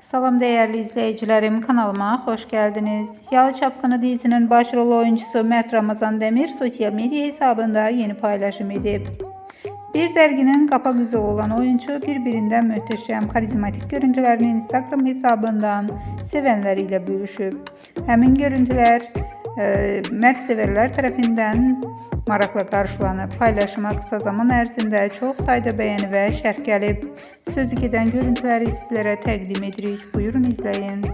Salam değerli izleyicilerim kanalıma hoş geldiniz. Yalı Çapkını dizinin başrol oyuncusu Mert Ramazan Demir sosyal medya hesabında yeni paylaşım edip bir derginin kapak yüzü olan oyuncu birbirinden mühteşem karizmatik görüntülerini Instagram hesabından sevenleriyle bölüşüp hemin görüntüler e, Mert severler tarafından marakla karşılanıp paylaşıma kısa zaman ərzində çox sayda beğeni ve şərh gəlib. Sözü gedən görüntüləri sizlərə təqdim edirik. Buyurun izləyin.